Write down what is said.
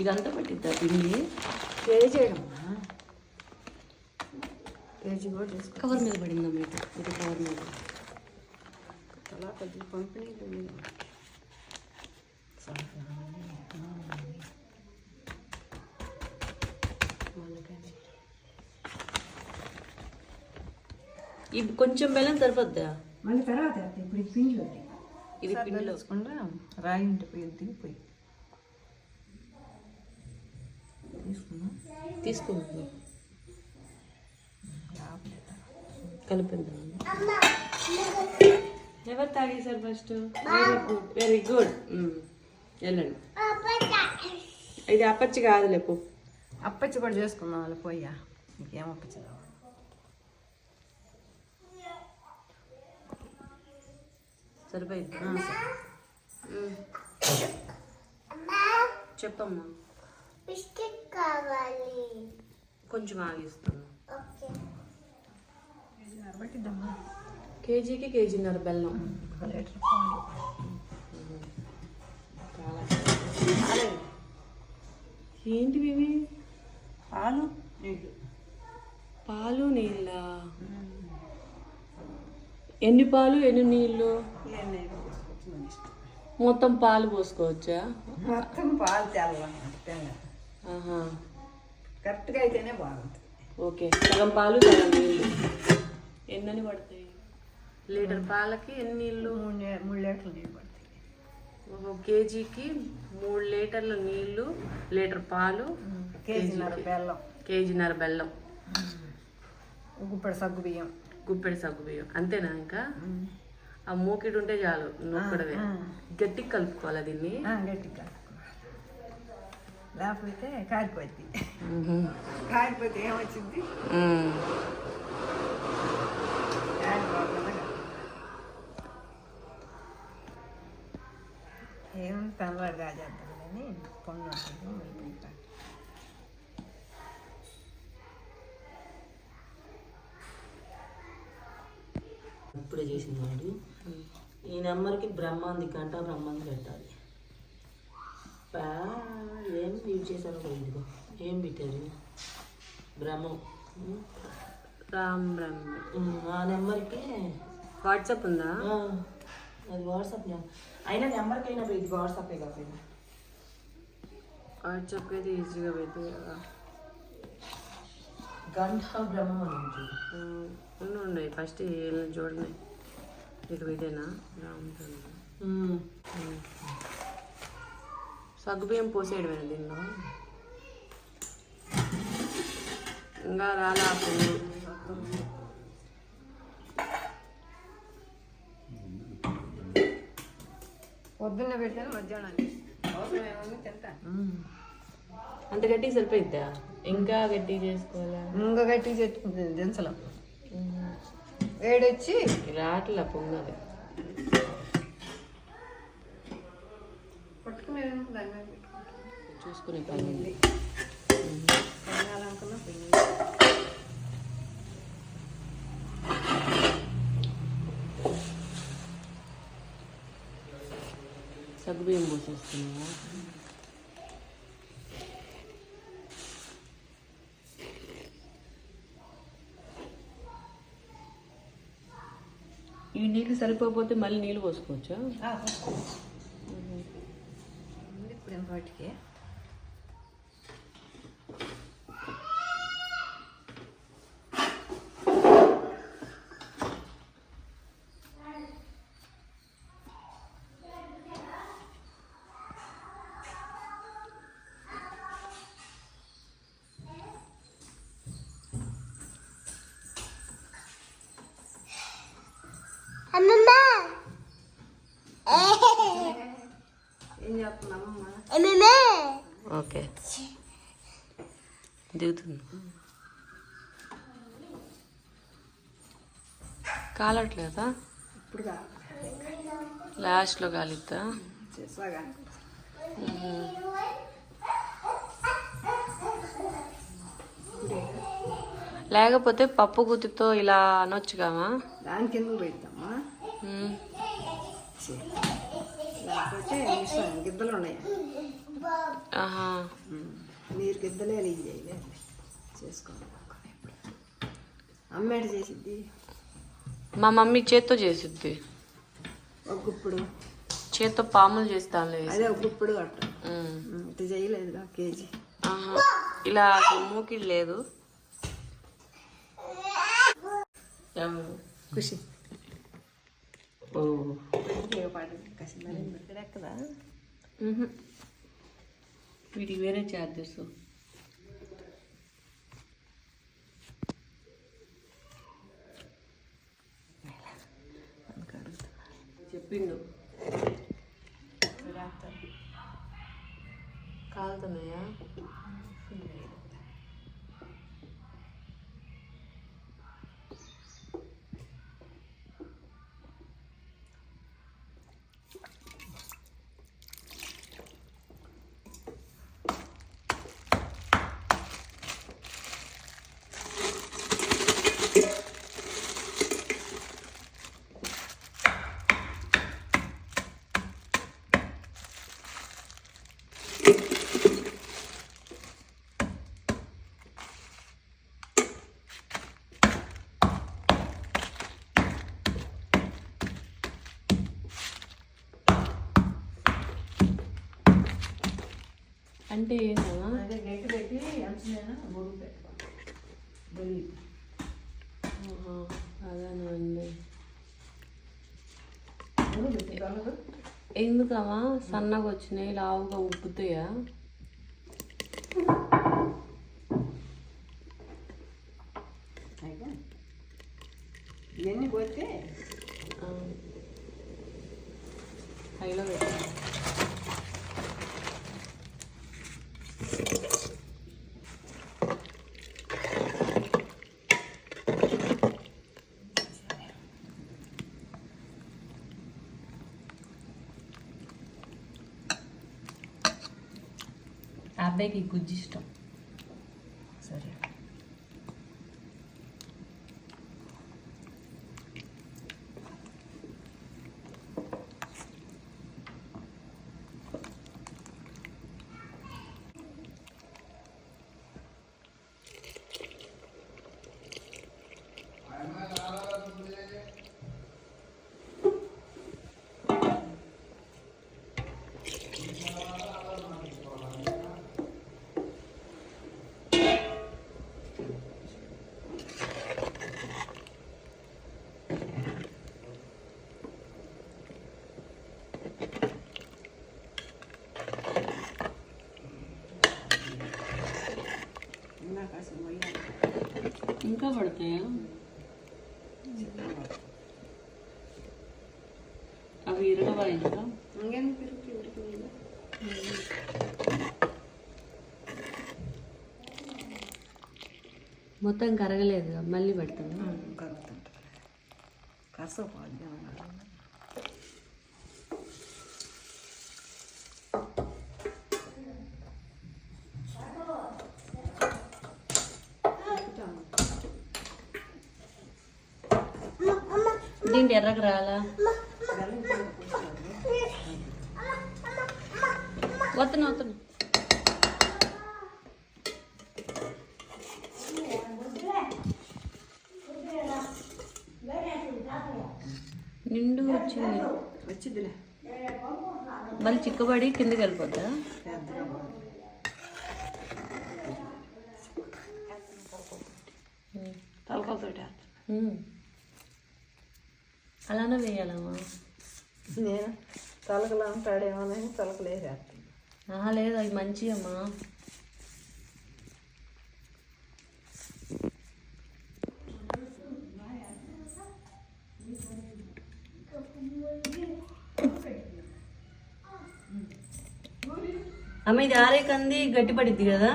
ఇదంతా పట్టిద్దా పిండి? KG చేయడమ్మా KG కూడా చేసుకో కవర్ మీద పడిందా మీకు? ఇది కవర్ మీద. అలా కొద్దిగా పంపిణీ ఇది కొంచెం బెల్లం సరిపోద్దా? మళ్ళీ తర్వాత. ఇప్పుడు ఇది పిండి వద్దు. ఇది పిండిలో. వేసుకుండా రాయి ఇంటి పోయి దిగిపోయి తీసుకున్నా తీసుకుంటుంది కలిపిద్దాం. ఎవరు తాగేశారు first? Very good very good వెళ్ళండి. ఇది అప్పచ్చి కాదులే పో. అప్పచ్చి కూడా చేసుకుందాం వాళ్ళు పోయా నీకేం అప్పచ్చి సరిపోయింది. మ్మ్. చెప్పమ్మా. బిస్కెట్ కావాలి కొంచెం ఆగిస్తాను. కేజీకి కేజీన్నర బెల్లం. లీటర్ పాలు ఏంటివి ఇవి? పాలు నీళ్ళు. పాలు నీళ్ళ? ఎన్ని పాలు ఎన్ని నీళ్ళు? మొత్తం పాలు పోసుకోవచ్చా? మొత్తం పాలు తెల్ల కరెక్ట్గా అయితేనే బాగుంటుంది. ఓకే. సగం పాలు సగం నీళ్ళు. ఎన్నని పడతాయి? లీటర్ పాలకి ఎన్ని నీళ్ళు? మూడు లీటర్లు నీళ్ళు పడతాయి. ఓహో, కేజీకి మూడు లీటర్ల నీళ్ళు లీటర్ పాలు కేజీన్నర బెల్లం. కేజీన్నర బెల్లం. గుప్పెడు సగ్గు బియ్యం. గుప్పెడి సగ్గు బియ్యం. అంతేనా ఇంకా? ఆ మూకిడి ఉంటే చాలు నొక్కడమే ఆ. గట్టిగా కలుపుకోవాలి దీన్ని? ఆ, గట్టిగా లేకపోతే కారిపోద్ది. కారిపోతే ఏమొచ్చింది? ఏం తెల్లవాడు కాజేద్దాం కానీ పొన్ను ఉంటుంది మళ్ళీ ఇంకా. ఇప్పుడే చేసింది వాడు. ఈ నెంబర్కి బ్రహ్మాంది కంట బ్రహ్మాంది పెట్టాలి. ఏం యూజ్ చేశారో ఇదిగో ఏం పెట్టారు? బ్రహ్మం. రామ్ ఉమ్, ఆ నెంబర్కి వాట్సాప్ ఉందా? అది వాట్సాప్ అయినా నెంబర్కి అయినా ఇది వాట్సాపే కాకపోయినా వాట్సాప్ అయితే ఈజీగా పెట్టి గంట బ్రహ్మం అని ఉంటుంది ఉండి ఉన్నాయి ఫస్ట్ చూడండి ఇది ఇదేనా సగ్గుబియ్యం పోసేయడమేనా దీనిలో? ఇంకా రాలా పొద్దున్న పెట్టాను మధ్యాహ్నం అవసరం ఏమన్నా తింటాను అంత గట్టిగా సరిపోయిద్దా? ఇంకా గట్టిగా చేసుకోవాలా? ఇంకా గట్టి దించలం. వేడొచ్చి రాట్లా పొంగది. చూసుకునే పని ఉంది. సగ్గుబియ్యం పోసేస్తున్నా ఈ నీళ్ళు సరిపోతే మళ్ళీ నీళ్ళు పోసుకోవచ్చా? ఇప్పుడు వాటికి? ఓకే. దిగుతుంది. కాలట్లేదా? ఇప్పుడు లాస్ట్లో కాలిద్దా? లేకపోతే పప్పు గుత్తితో ఇలా అనొచ్చుగామా? దాని కింద. లేకపోతే ఇష్టం గిద్దలు ఉన్నాయి. నీరు గిద్దలే ఇది చేయలేదు చేసుకోవాలి అమ్మేట చేసిద్ది? మా మమ్మీ చేత్తో చేసిద్ది. ఒక గుప్పుడు. చేత్తో పాములు చేస్తానులే. అదే ఒక గుప్పుడు అట్ట. ఇది చేయలేదుగా కేజీ. ఇలా మూకిడి లేదు. ఖుషి. ఎక్కదా మ్హూ. వీటికి వేరే ఛార్జెస్ చెప్పిండు అంటే ఏంటమ్మా గట్టి పెట్టి అదేనండి ఎందుకమ్మా? సన్నగా వచ్చినాయి లావుగా ఉబ్బుతాయా? ఇవన్నీ పోతే. హైలో పెట్టా ఆ అబ్బాయికి గుజ్జు ఇష్టం. ఇంకా కాస్త మొయ్యాలి ఇంకా పడతాయా అవి ఇరగవా ఇంకా ఇంకేం పెరుగు ఉడికిందా మొత్తం కరగలేదు మళ్ళీ పెడతాను కరుగుతుంటుంది కసపోద్ది దీంట్లో ఎర్రగా రాలా వస్తున్నా వస్తున్నా నిండు వచ్చింది. వచ్చిద్దిలే మళ్ళీ చిక్కబడి కిందకి వెళ్ళిపోద్దా? తలకాలతోటి. అలానే వేయాలమ్మా నేను తలకలు అంటాడేమోనని తలకలేసేస్తాను ఆహా లేదు అవి మంచి అమ్మా అమ్మ ఇది ఆరే కంది గట్టి పడిద్ది కదా